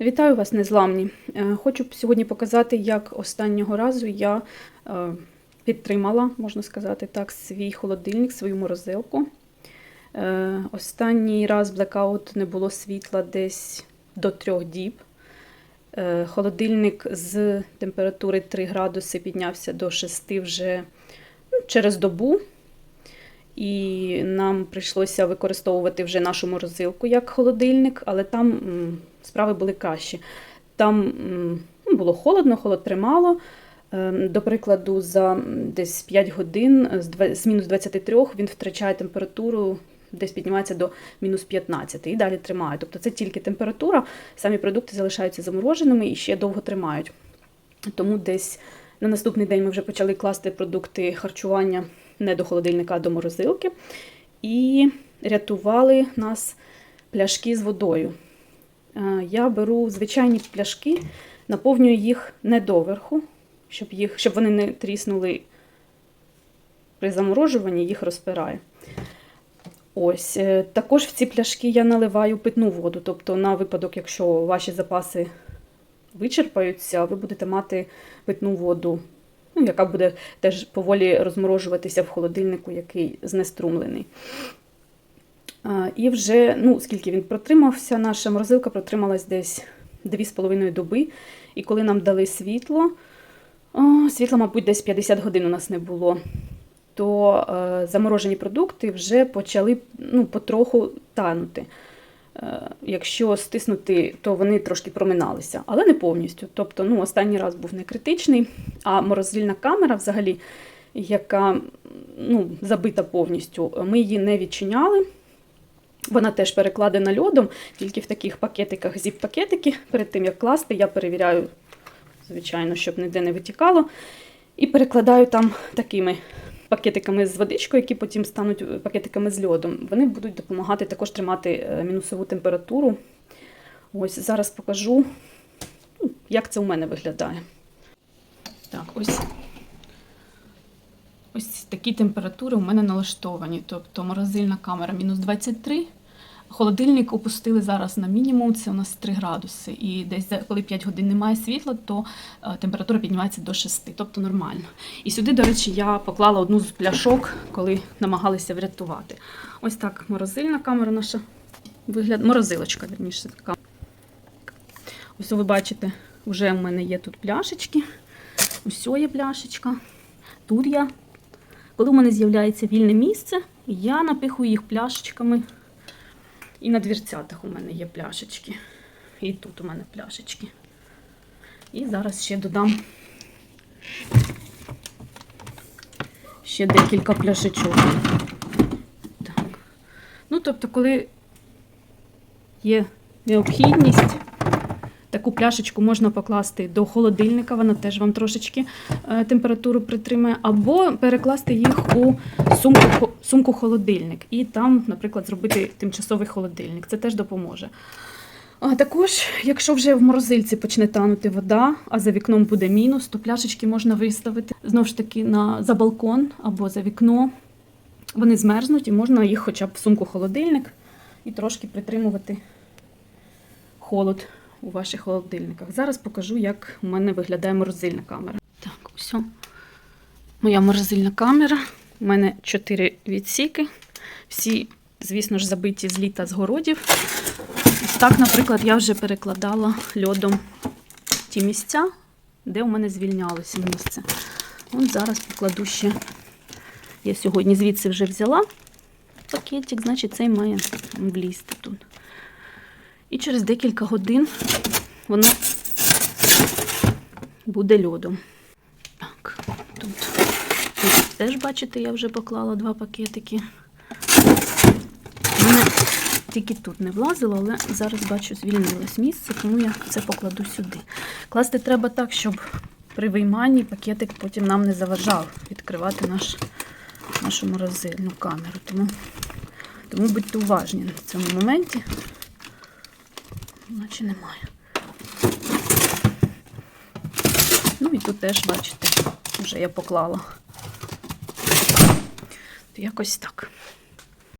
Вітаю вас, незламні. Е, Хочу сьогодні показати, як останнього разу я е, підтримала, можна сказати так, свій холодильник, свою морозилку. Е, Останній раз блекаут не було світла десь до трьох діб. Холодильник з температури 3 градуси піднявся до 6 вже ну, через добу. І нам прийшлося використовувати вже нашу морозилку як холодильник, але там справи були кращі. Там ну, було холодно, холод тримало. Ем, До прикладу, за десь 5 годин з мінус 23 він втрачає температуру, десь піднімається до мінус 15 і далі тримає. Тобто це тільки температура, самі продукти залишаються замороженими і ще довго тримають. Тому десь на наступний день ми вже почали класти продукти харчування не до холодильника, а до морозилки. І рятували нас пляшки з водою. Е, Я беру звичайні пляшки, наповнюю їх не доверху, щоб, їх, щоб вони не тріснули при заморожуванні, їх розпираю. Ось, е, також в ці пляшки я наливаю питну воду. Тобто, на випадок, якщо ваші запаси вичерпаються, ви будете мати питну воду, ну, яка буде теж поволі розморожуватися в холодильнику, який знеструмлений. І вже, ну, скільки він протримався, наша морозилка протрималась десь 2,5 доби. І коли нам дали світло, о, світла, мабуть, десь 50 годин у нас не було, то е, заморожені продукти вже почали ну, потроху танути. Е, Якщо стиснути, то вони трошки проминалися, але не повністю. Тобто, ну, останній раз був не критичний, а морозильна камера, взагалі, яка ну, забита повністю, ми її не відчиняли. Вона теж перекладена льодом, тільки в таких пакетиках зіп-пакетики. Перед тим як класти, я перевіряю, звичайно, щоб ніде не витікало. І перекладаю там такими пакетиками з водичкою, які потім стануть пакетиками з льодом. Вони будуть допомагати також тримати е, мінусову температуру. Ось зараз покажу, ну, як це у мене виглядає. Так, ось. Ось такі температури у мене налаштовані. Тобто морозильна камера мінус 23. Холодильник опустили зараз на мінімум, це у нас 3 градуси. І десь коли 5 годин немає світла, то е, температура піднімається до 6, тобто нормально. І сюди, до речі, я поклала одну з пляшок, коли намагалися врятувати. Ось так морозильна камера наша вигляд, морозилочка, вірніше така. Ось ви бачите, вже в мене є тут пляшечки. Ось є пляшечка. Тут я. Коли в мене з'являється вільне місце, я напихую їх пляшечками. І на двірцятах у мене є пляшечки. І тут у мене пляшечки. І зараз ще додам ще декілька пляшечок. Так. Ну, тобто, коли є необхідність, таку пляшечку можна покласти до холодильника, вона теж вам трошечки е, температуру притримає, або перекласти їх у сумку, сумку холодильник і там, наприклад, зробити тимчасовий холодильник. Це теж допоможе. А також, якщо вже в морозильці почне танути вода, а за вікном буде мінус, то пляшечки можна виставити знову ж таки на, за балкон або за вікно. Вони змерзнуть і можна їх хоча б в сумку холодильник і трошки притримувати холод у ваших холодильниках. Зараз покажу, як у мене виглядає морозильна камера. Так, ось моя морозильна камера. У мене чотири відсіки. Всі, звісно ж, забиті з літа з городів. Так, наприклад, я вже перекладала льодом ті місця, де у мене звільнялося місце. От зараз покладу ще. Я сьогодні звідси вже взяла пакетик, значить цей має влізти тут. І через декілька годин воно буде льодом. Так, тут, тут теж, бачите, я вже поклала два пакетики. Мене тільки тут не влазило, але зараз бачу, звільнилось місце, тому я це покладу сюди. Класти треба так, щоб при вийманні пакетик потім нам не заважав відкривати наш, нашу морозильну камеру. Тому, тому будьте уважні на цьому моменті. Наче немає. Ну і тут теж, бачите, вже я поклала. Якось так.